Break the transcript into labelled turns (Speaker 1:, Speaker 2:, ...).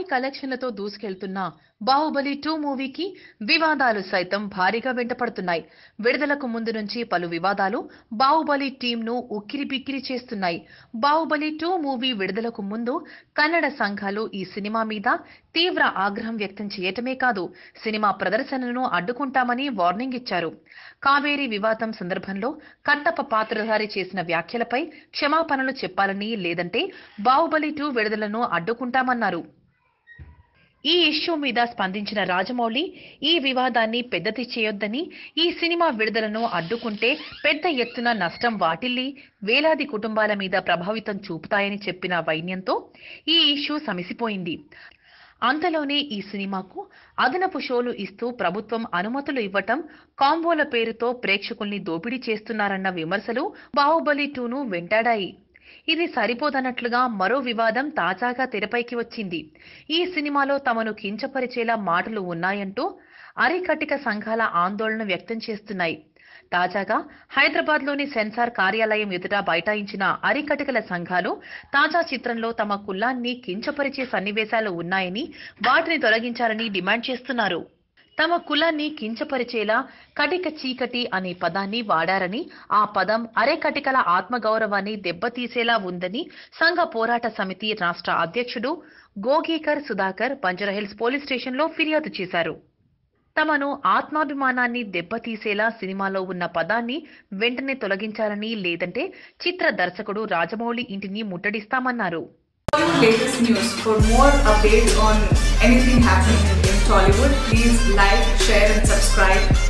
Speaker 1: భారీ కలెక్షన్లతో దూసుకెళ్తున్న బాహుబలి టూ మూవీకి వివాదాలు సైతం భారీగా వెంటపడుతున్నాయి. విడుదలకు ముందు నుంచి పలు వివాదాలు బాహుబలి టీంను ఉక్కిరి బిక్కిరి చేస్తున్నాయి. బాహుబలి టూ మూవీ విడుదలకు ముందు కన్నడ సంఘాలు ఈ సినిమా మీద తీవ్ర ఆగ్రహం వ్యక్తం చేయటమే కాదు సినిమా ప్రదర్శనను అడ్డుకుంటామని వార్నింగ్ ఇచ్చారు. కావేరీ వివాదం సందర్భంలో కట్టప్ప పాత్రధారి చేసిన వ్యాఖ్యలపై క్షమాపణలు చెప్పాలని లేదంటే బాహుబలి టూ విడుదలను అడ్డుకుంటామన్నారు. ఈ ఇష్యూ మీద స్పందించిన రాజమౌళి ఈ వివాదాన్ని పెద్దది చేయొద్దని ఈ సినిమా విడుదలను అడ్డుకుంటే పెద్ద ఎత్తున నష్టం వాటిల్లి వేలాది కుటుంబాల మీద ప్రభావితం చూపుతాయని చెప్పిన వైన్యంతో ఈ ఇష్యూ సమసిపోయింది. అంతలోనే ఈ సినిమాకు అదనపు షోలు ఇస్తూ ప్రభుత్వం అనుమతులు ఇవ్వటం కాంబోల పేరుతో ప్రేక్షకుల్ని దోపిడీ చేస్తున్నారన్న విమర్శలు బాహుబలి టూను వెంటాడాయి. ఇది సరిపోదన్నట్లుగా మరో వివాదం తాజాగా తెరపైకి వచ్చింది. ఈ సినిమాలో తమను కించపరిచేలా మాటలు ఉన్నాయంటూ అరికటిక సంఘాల ఆందోళన వ్యక్తం చేస్తున్నాయి. తాజాగా హైదరాబాద్లోని సెన్సార్ కార్యాలయం ఎదుట బైఠాయించిన అరికటికల సంఘాలు తాజా చిత్రంలో తమ కులాన్ని కించపరిచే సన్నివేశాలు ఉన్నాయని వాటిని తొలగించాలని డిమాండ్ చేస్తున్నారు. తమ కులాన్ని కించపరిచేలా కటిక చీకటి అనే పదాన్ని వాడారని ఆ పదం అరెకటికల ఆత్మగౌరవాన్ని దెబ్బతీసేలా ఉందని సంఘ పోరాట సమితి రాష్ట్ర అధ్యక్షుడు గోగీకర్ సుధాకర్ బంజరహిల్స్ పోలీస్ స్టేషన్లో ఫిర్యాదు చేశారు. తమను ఆత్మాభిమానాన్ని దెబ్బతీసేలా సినిమాలో ఉన్న పదాన్ని వెంటనే తొలగించాలని లేదంటే చిత్ర దర్శకుడు రాజమౌళి ఇంటిని ముట్టడిస్తామన్నారు.
Speaker 2: Tollywood. Please like, share and subscribe.